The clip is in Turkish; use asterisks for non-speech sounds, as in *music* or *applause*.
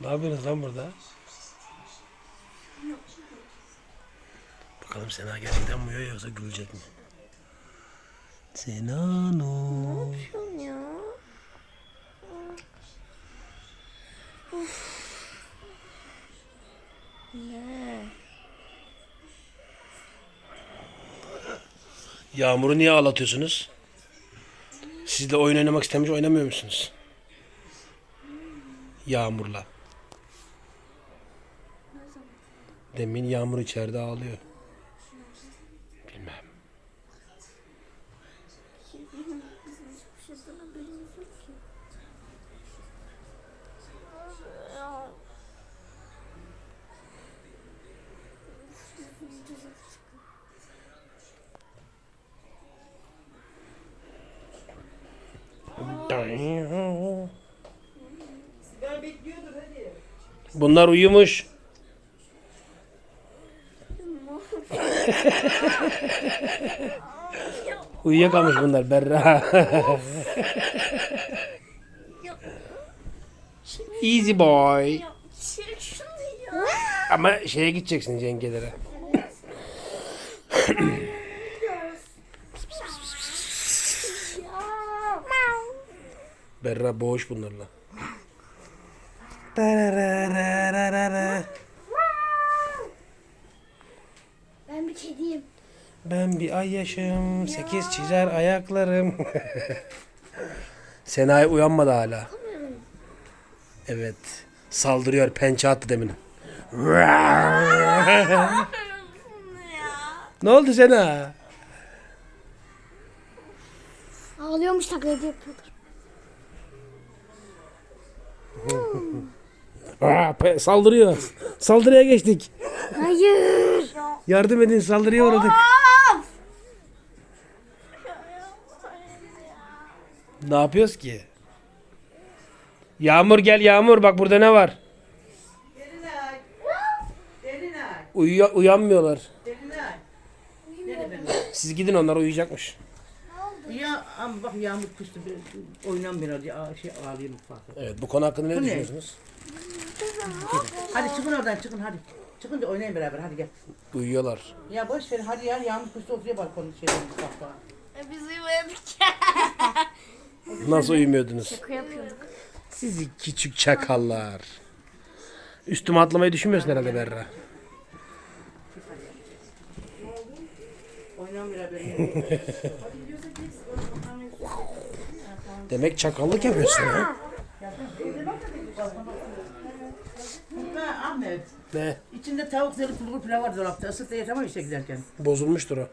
ne yapıyorsunuz lan burada? Bakalım Sena gerçekten mi uyuyor yoksa gülecek mi? Senano. yapıyorsun ya? Uf. Ne? Yağmur'u niye ağlatıyorsunuz? Siz de oyun oynamak istemiş oynamıyor musunuz? Yağmur'la. Demin Yağmur içeride ağlıyor. Bilmem. Hiçbir şeyden haberimiz yok ki. Ya. Ben bekliyordur hadi. Bunlar uyumuş. Uyuyakalmış bunlar Berra. Easy boy. Ama şeye gideceksin cengelere. Berra boğuş bunlarla. Ben bir kediyim. Ben bir ay yaşım, sekiz çizer ayaklarım. *laughs* Senay uyanmadı hala. Evet. Saldırıyor, pençe attı demin. ne oldu Sena? Ağlıyormuş taklidi yapıyordur. Aa, pe- saldırıyor. Saldırıya geçtik. Hayır. Yardım edin, saldırıya uğradık. Ne yapıyoruz ki? Yağmur gel Yağmur bak burada ne var? Derinay. Derinay. Uyuya- uyanmıyorlar. Derinay. Siz gidin onlar uyuyacakmış. Ya ama bak yağmur kıştı. bir- Oynan biraz ya şey ağlayayım mutfakta. Evet bu konu hakkında ne Bu ne? düşünüyorsunuz? Hadi çıkın oradan çıkın hadi. Çıkın da oynayın beraber hadi gel. Uyuyorlar. Ya boş ver hadi ya yağmur kıştı oturuyor balkonun şeyden mutfakta. Biz uyumadık. *laughs* Nasıl uyumuyordunuz? Şaka yapıyorduk. Sizi küçük çakallar. Üstüme atlamayı düşünmüyorsun herhalde Berra. Oynan beraber. *laughs* Demek çakallık yapıyorsun ha? Ahmet. Ne? İçinde tavuk zeli bulgur pilav var dolapta. Isıt da yetemem işte giderken. Bozulmuştur o.